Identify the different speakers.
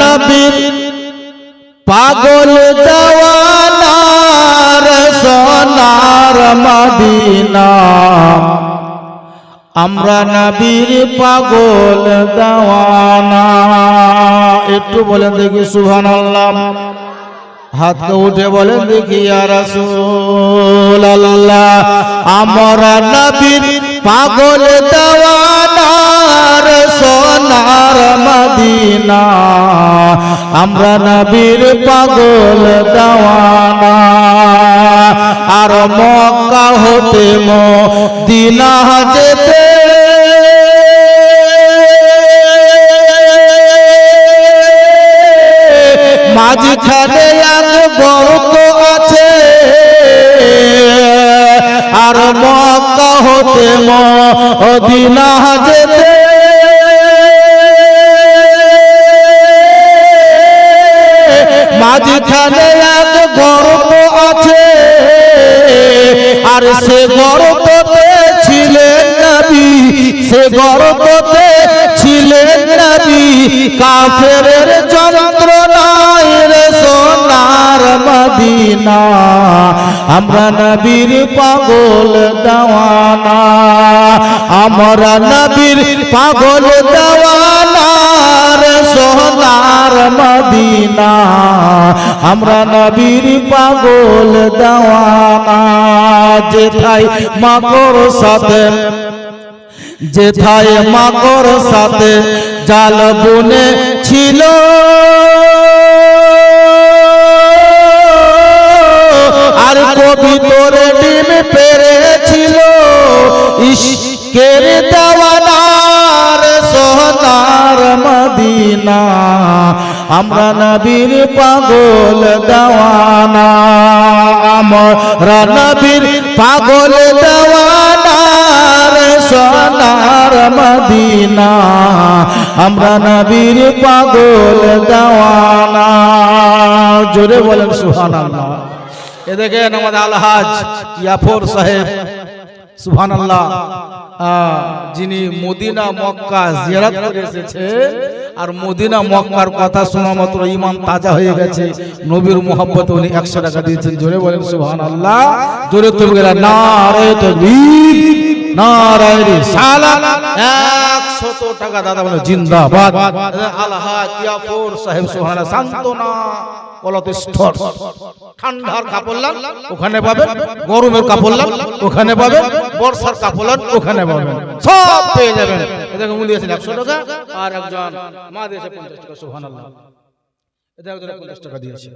Speaker 1: নবীর পাগল দেওয়ানার সোনার মদিনা। আমরা নবীর পাগল দেওয়ানা একটু বলে দেখি সুহান আল্লাহ হাতকে উঠে বলেন দেখি আল্লাহ আমরা নবীর পাগল দেওয়ানার সোনার মদিনা। আমরা নবীর পাগল দেওয়ানা। আর মক্কা হতে মদিনা যেতে। মাঝখানে এক গর্ত আছে। আর মক্কা হতে মদিনা যেতে। মাঝখানে এক গর্ত আছে, আর সে গর্ততে ছিলেন নবী, সে গর্ততে ছিলেন নবী। কাফের যন্ত্রণায় রে সোনার মদিনা, আমরা নবীর পাগল দেওয়ানা, আমরা নবীর পাগল দেওয়ানা। সোনার মদিনা, আমরা নবীর পাগল দেওয়ানা। যেথায় মাকর সাথে, যেথায় মাকর সাথে জাল বুনে ছিল। আর কবি তোরে ডিম পেরেছিল। ইশকের দেওয়ানার আমরা নবীর পাগল দেওয়ানা, আমরা নবীর পাগল দেওয়ানার সোনার মদিনা। আমরা নবীর পাগল দেওয়ানা। জোরে বলেন সুবহানাল্লাহ। এ দেখেন আমাদের আলহাজ ইয়াফর সাহেব, সুবহানাল্লাহ যিনি মদিনা, মক্কা জিয়ারত করে এসেছে আর মদিনা, মক্কার কথা শোনা মাত্র ইমান তাজা হয়ে গেছে। নবীর মোহাম্মত উনি একশো টাকা দিয়েছেন। জোরে বলেন, সুবহানাল্লাহ। জোরে তুমি গেলা নারায় তকবীর নারায় একশত টাকা দাদা বলে, জিন্দাবাদ। আলহাজ ইয়াফর সাহেব, সুবহানাল্লাহ সান্তনা কলতে ঠান্ডার কাপড়লান ওখানে পাবেন। গরমের কাপড়লান ওখানে পাবেন। বর্ষার কাপড়লান ওখানে পাবেন। সব পেয়ে যাবেন। মূল্য আছে একশো টাকা আর একজন মা দিয়েছে পঞ্চাশ টাকা এটা একজন পঞ্চাশ টাকা দিয়েছে।